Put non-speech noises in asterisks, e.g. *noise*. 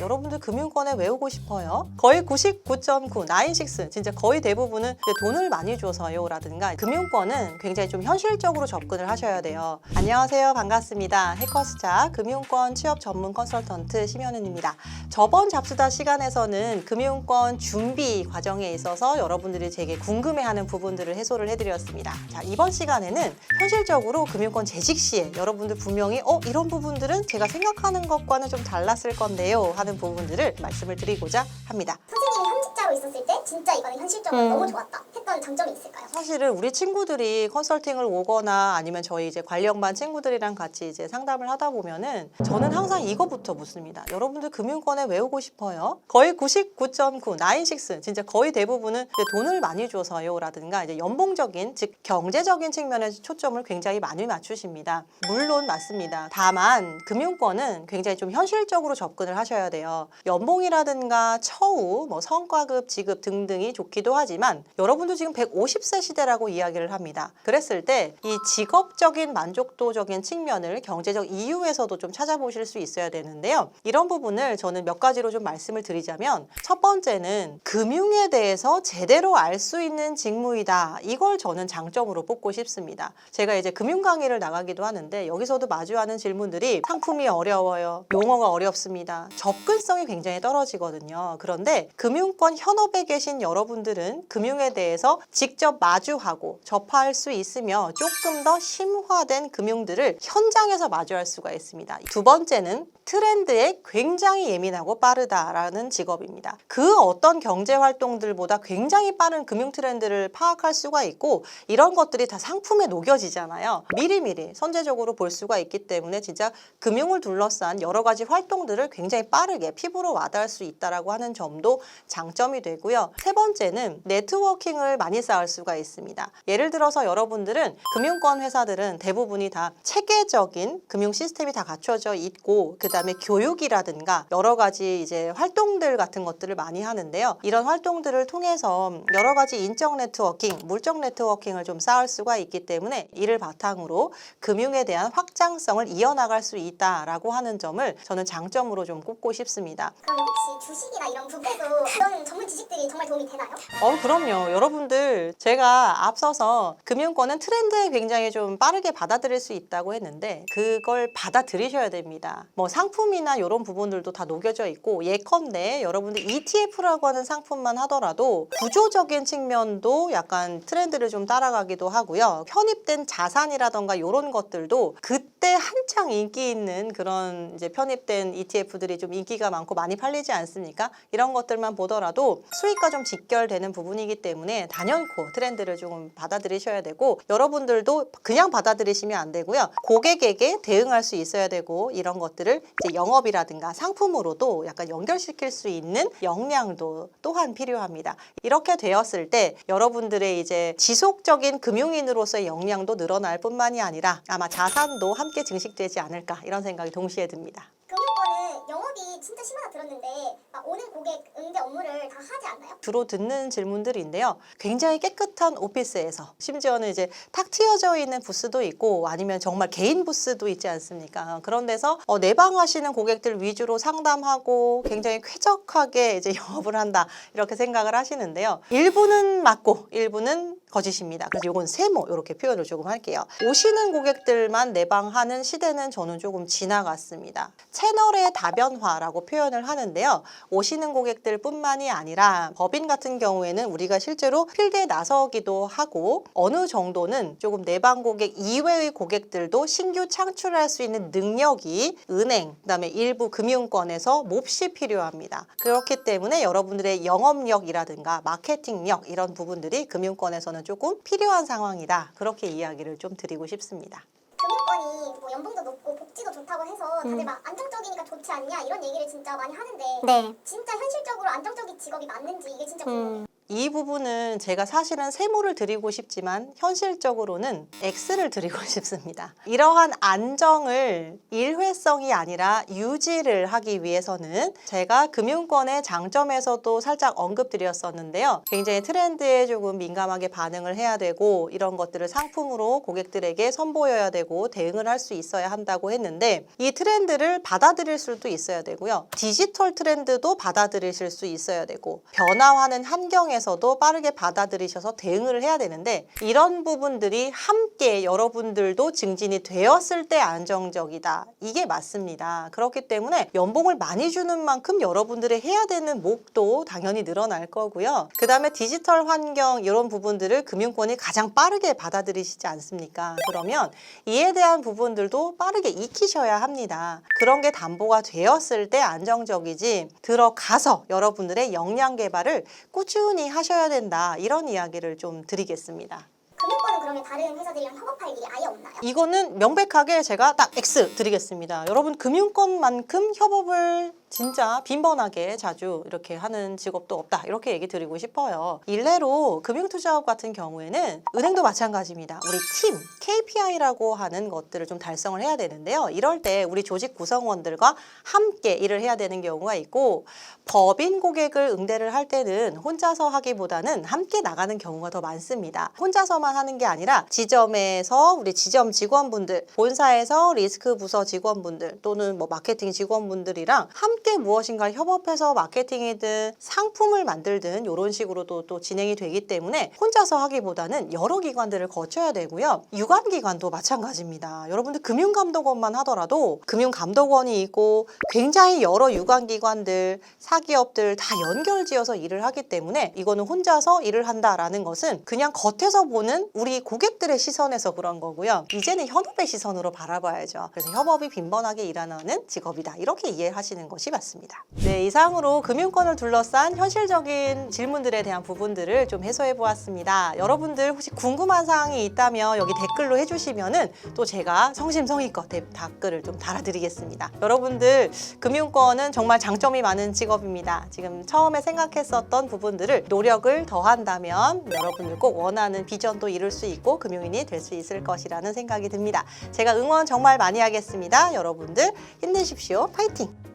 여러분들 금융권에 외우고 싶어요? 거의 99.9, 나인식스 진짜 거의 대부분은 돈을 많이 줘서요 라든가 금융권은 굉장히 좀 현실적으로 접근을 하셔야 돼요. 안녕하세요. 반갑습니다. 해커스자 금융권 취업 전문 컨설턴트 심현은입니다. 저번 잡수다 시간에서는 금융권 준비 과정에 있어서 여러분들이 되게 궁금해하는 부분들을 해소를 해드렸습니다. 자, 이번 시간에는 현실적으로 금융권 재직 시에 여러분들 분명히 어 이런 부분들은 제가 생각하는 것과는 좀 달랐을 건데요 하는 부분들을 말씀을 드리고자 합니다. 선생님이 현직자로 있었을 때 진짜 이거는 현실적으로 음. 너무 좋았다 했던 장점이 있을까요? 사실은 우리 친구들이 컨설팅을 오거나 아니면 저희 이제 관리형반 친구들이랑 같이 이제 상담을 하다 보면은 저는 항상 이거부터 묻습니다. 여러분들 금융권에 외우고 싶어요? 거의 99.9, 나인식스 진짜 거의 대부분은 이제 돈을 많이 줘서요라든가 이제 연봉적인 즉 경제적인 측면에서 초점을 굉장히 많이 맞추십니다. 물론 맞습니다. 다만 금융권은 굉장히 좀 현실적으로 접근을 하셔야 돼요. 연봉이라든가 처우, 뭐 성과급, 지급 등등이 좋기도 하지만 여러분도 지금 150세 시대라고 이야기를 합니다. 그랬을 때 이 직업적인 만족도적인 측면을 경제적 이유에서도 좀 찾아보실 수 있어야 되는데요. 이런 부분을 저는 몇 가지로 좀 말씀을 드리자면 첫 번째는 금융에 대해서 제대로 알 수 있는 직무이다. 이걸 저는 장점으로 뽑고 싶습니다. 제가 이제 금융 강의를 나가기도 하는데 여기서도 마주하는 질문들이 상품이 어려워요. 용어가 어렵습니다. 접근성이 굉장히 떨어지거든요. 그런데 금융권 현업에 계신 여러분들은 금융에 대해서 직접 마주하고 접할 수 있으며 조금 더 심화된 금융들을 현장에서 마주할 수가 있습니다. 두 번째는 트렌드에 굉장히 예민하고 빠르다라는 직업입니다. 그 어떤 경제 활동들보다 굉장히 빠른 금융 트렌드를 파악할 수가 있고 이런 것들이 다 상품에 녹여지잖아요. 미리미리 선제적으로 볼 수가 있기 때문에 진짜 금융을 둘러싼 여러 가지 활동들을 굉장히 빠르게 피부로 와닿을 수 있다라고 하는 점도 장점이 되고요. 세 번째는 네트워킹을 많이 쌓을 수가 있습니다. 예를 들어서 여러분들은 금융권 회사들은 대부분이 다 체계적인 금융 시스템이 다 갖춰져 있고 그다음에 교육이라든가 여러 가지 이제 활동들 같은 것들을 많이 하는데요. 이런 활동들을 통해서 여러 가지 인적 네트워킹, 물적 네트워킹을 좀 쌓을 수가 있기 때문에 이를 바탕으로 금융에 대한 확장성을 이어나갈 수 있다라고 하는 점을 저는 장점으로 좀 꼽고 싶습니다. 그럼 혹시 주식이나 이런 부분에도 이런 전문 지식들이 정말 도움이 되나요? 어, 그럼요. 여러분들, 제가 앞서서 금융권은 트렌드에 굉장히 좀 빠르게 받아들일 수 있다고 했는데, 그걸 받아들이셔야 됩니다. 뭐 상품이나 이런 부분들도 다 녹여져 있고, 예컨대 여러분들 ETF라고 하는 상품만 하더라도 구조적인 측면도 약간 트렌드를 좀 따라가기도 하고요. 편입된 자산이라던가 이런 것들도 그 때 한창 인기 있는 그런 이제 편입된 ETF들이 좀 인기가 많고 많이 팔리지 않습니까? 이런 것들만 보더라도 수익과 좀 직결되는 부분이기 때문에 단연코 트렌드를 조금 받아들이셔야 되고 여러분들도 그냥 받아들이시면 안 되고요. 고객에게 대응할 수 있어야 되고 이런 것들을 이제 영업이라든가 상품으로도 약간 연결시킬 수 있는 역량도 또한 필요합니다. 이렇게 되었을 때 여러분들의 이제 지속적인 금융인으로서의 역량도 늘어날 뿐만이 아니라 아마 자산도 함께 증식되지 않을까 이런 생각이 동시에 듭니다. 금융권은 영업이 진짜 심하다 들었는데 막 오는 고객 응대 업무를 다 하지 않나요? 주로 듣는 질문들인데요. 굉장히 깨끗한 오피스에서 심지어는 이제 탁 트여져 있는 부스도 있고 아니면 정말 개인 부스도 있지 않습니까? 그런 데서 어, 내방하시는 고객들 위주로 상담하고 굉장히 쾌적하게 이제 *laughs* 영업을 한다 이렇게 생각을 하시는데요. 일부는 맞고 일부는 거짓입니다. 그래서 이건 세모 이렇게 표현을 조금 할게요. 오시는 고객들만 내방하는 시대는 저는 조금 지나갔습니다. 채널의 다변화라고 표현을 하는데요. 오시는 고객들뿐만이 아니라 법인 같은 경우에는 우리가 실제로 필드에 나서기도 하고 어느 정도는 조금 내방 고객 이외의 고객들도 신규 창출할 수 있는 능력이 은행, 그다음에 일부 금융권에서 몹시 필요합니다. 그렇기 때문에 여러분들의 영업력이라든가 마케팅력 이런 부분들이 금융권에서는 조금 필요한 상황이다. 그렇게 이야기를 좀 드리고 싶습니다. 금융권이 뭐 연봉도 높고 복지도 좋다고 해서 다들 막 안정적이니까 좋지 않냐 이런 얘기를 진짜 많이 하는데 네. 진짜 현실적으로 안정적인 직업이 맞는지 이게 진짜 궁금해요. 이 부분은 제가 사실은 세모를 드리고 싶지만 현실적으로는 X를 드리고 *laughs* 싶습니다. 이러한 안정을 일회성이 아니라 유지를 하기 위해서는 제가 금융권의 장점에서도 살짝 언급드렸었는데요. 굉장히 트렌드에 조금 민감하게 반응을 해야 되고 이런 것들을 상품으로 고객들에게 선보여야 되고 대응을 할 수 있어야 한다고 했는데 이 트렌드를 받아들일 수도 있어야 되고요. 디지털 트렌드도 받아들이실 수 있어야 되고 변화하는 환경에 서도 빠르게 받아들이셔서 대응을 해야 되는데 이런 부분들이 함께 여러분들도 증진이 되었을 때 안정적이다. 이게 맞습니다. 그렇기 때문에 연봉을 많이 주는 만큼 여러분들이 해야 되는 몫도 당연히 늘어날 거고요. 그 다음에 디지털 환경 이런 부분들을 금융권이 가장 빠르게 받아들이시지 않습니까? 그러면 이에 대한 부분들도 빠르게 익히셔야 합니다. 그런 게 담보가 되었을 때 안정적이지 들어가서 여러분들의 역량 개발을 꾸준히 하셔야 된다. 이런 이야기를 좀 드리겠습니다. 금융권은 그러면 다른 회사들이랑 협업할 일이 아예 없나요? 이거는 명백하게 제가 딱 X 드리겠습니다. 여러분 금융권만큼 협업을 진짜 빈번하게 자주 이렇게 하는 직업도 없다. 이렇게 얘기 드리고 싶어요. 일례로 금융투자업 같은 경우에는 은행도 마찬가지입니다. 우리 팀 KPI라고 하는 것들을 좀 달성을 해야 되는데요. 이럴 때 우리 조직 구성원들과 함께 일을 해야 되는 경우가 있고 법인 고객을 응대를 할 때는 혼자서 하기보다는 함께 나가는 경우가 더 많습니다. 혼자서만 하는 게 아니라 지점에서 우리 지점 직원분들, 본사에서 리스크 부서 직원분들 또는 뭐 마케팅 직원분들이랑 함께 무엇인가 협업해서 마케팅이든 상품을 만들든 이런 식으로도 또 진행이 되기 때문에 혼자서 하기보다는 여러 기관들을 거쳐야 되고요. 유관기관도 마찬가지입니다. 여러분들 금융감독원만 하더라도 금융감독원이 있고 굉장히 여러 유관기관들, 사기업들 다 연결지어서 일을 하기 때문에 이거는 혼자서 일을 한다라는 것은 그냥 겉에서 보는 우리 고객들의 시선에서 그런 거고요. 이제는 현업의 시선으로 바라봐야죠. 그래서 협업이 빈번하게 일어나는 직업이다. 이렇게 이해하시는 것이 맞습니다. 네, 이상으로 금융권을 둘러싼 현실적인 질문들에 대한 부분들을 좀 해소해 보았습니다. 여러분들 혹시 궁금한 사항이 있다면 여기 댓글로 해주시면은 또 제가 성심성의껏 대- 댓글을 좀 달아드리겠습니다. 여러분들 금융권은 정말 장점이 많은 직업입니다. 지금 처음에 생각했었던 부분들을 노력을 더한다면 여러분들 꼭 원하는 비전도 이룰 수 있고 금융인이 될 수 있을 것이라는 생각이 듭니다. 제가 응원 정말 많이 하겠습니다. 여러분들 힘내십시오. 파이팅!